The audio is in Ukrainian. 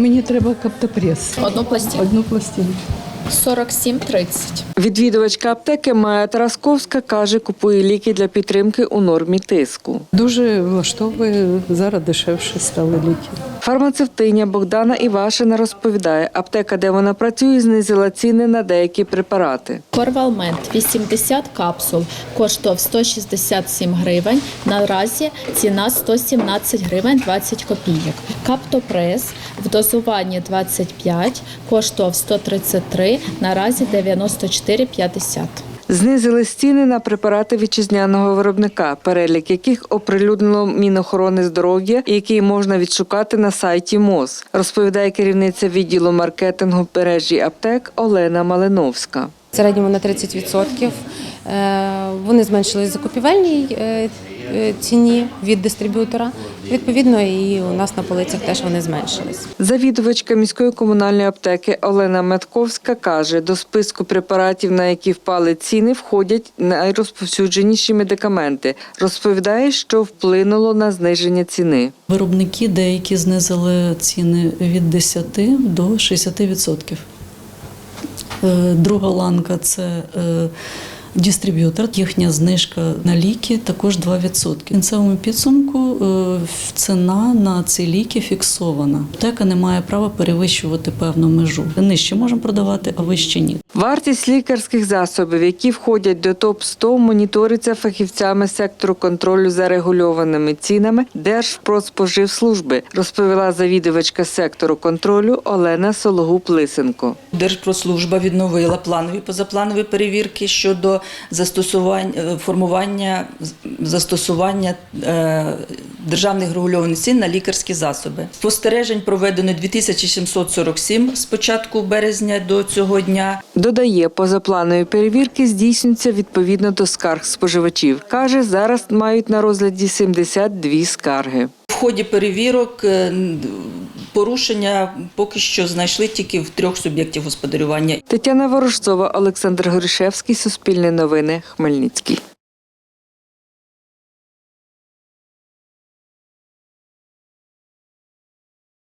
Мені треба каптопрес. Одну пластину. Одну пластину. 47,30. Відвідувачка аптеки Майя Тарасковська каже, купує ліки для підтримки у нормі тиску. Дуже влаштовує, зараз дешевше стали ліки. Фармацевтиня Богдана Івашина розповідає, аптека, де вона працює, знизила ціни на деякі препарати. Корвалмент 80 капсул коштував 167 гривень. Наразі ціна 117 гривень 20 копійок. Каптопрес в дозуванні 25 коштував 133, наразі 94,50. Знизили ціни на препарати вітчизняного виробника, перелік яких оприлюднило Мінохорони здоров'я, який можна відшукати на сайті МОЗ, розповідає керівниця відділу маркетингу мережі аптек Олена Малиновська. В середньому на 30%. Е, Вони закупівельній е, е, ціні від дистриб'ютора. Відповідно, і у нас на полицях теж вони зменшились. Завідувачка міської комунальної аптеки Олена Метковська каже, до списку препаратів, на які впали ціни, входять найрозповсюдженіші медикаменти. Розповідає, що вплинуло на зниження ціни. Виробники деякі знизили ціни від 10 до 60%. Е, Друга ланка це е, дистриб'ютор. Їхня знижка на ліки також 2%. В кінцевому підсумку е, ціна на ці ліки фіксована. Аптека не має права перевищувати певну межу. Нижче можемо продавати, а вище ні. Вартість лікарських засобів, які входять до топ 100 моніториться фахівцями сектору контролю за регульованими цінами Держпродспоживслужби, розповіла завідувачка сектору контролю Олена Сологуб-Лисенко. Держпродслужба відновила планові позапланові перевірки щодо застосування е, формування застосування е, державних регульованих цін на лікарські засоби. Спостережень проведено 2747 з початку березня до цього дня. Додає, позапланові перевірки здійснюються відповідно до скарг споживачів. Каже, зараз мають на розгляді 72 скарги. В ході перевірок е, порушення поки що знайшли тільки в трьох суб'єктів господарювання. Тетяна Ворожцова, Олександр Горішевський, Суспільне новини, Хмельницький.